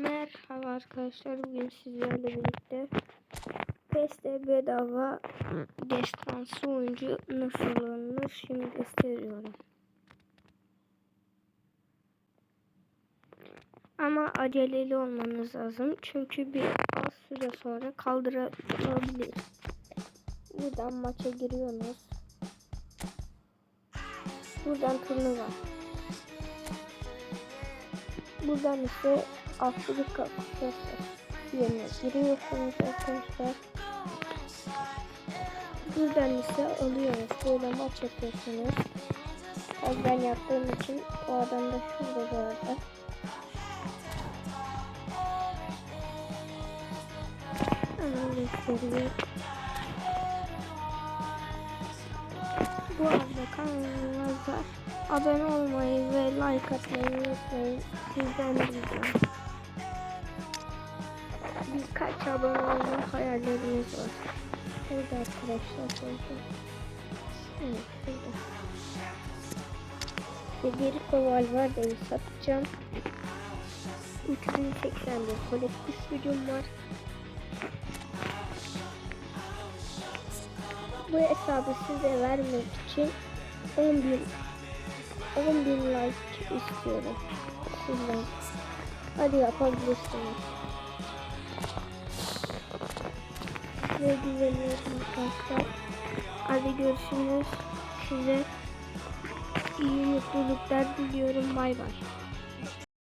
Merhaba. Arkadaşlar. Bugün sizlerle birlikte PES'te bedava destansı oyuncu nasıl olunur şimdi gösteriyorum. Ama aceleli olmanız lazım. Çünkü bir az süre sonra kaldırılabilir. Buradan maça giriyorsunuz. Buradan turnuva. Buradan ise Afrika Kupası yerine giriyorsunuz arkadaşlar. Buradan ise alıyoruz. Böyle maç yapıyorsunuz. Az ben yaptığım için o adam da şurada bu arada. Hemen gösteriyor. Bu arada kanalımıza abone olmayı ve like atmayı unutmayın. Sizden ricam. Birkaç abone olma hayallerimiz var. Burada arkadaşlar burada. Evet burada. Federico Valverde'yi satacağım. 3081 kolektif gücüm var. Bu hesabı size vermek için 10 bin 10 bin like istiyorum sizden. Hadi yapabilirsiniz. Size güveniyorum arkadaşlar. Hadi görüşürüz. Size iyi mutluluklar diliyorum. Bay bay.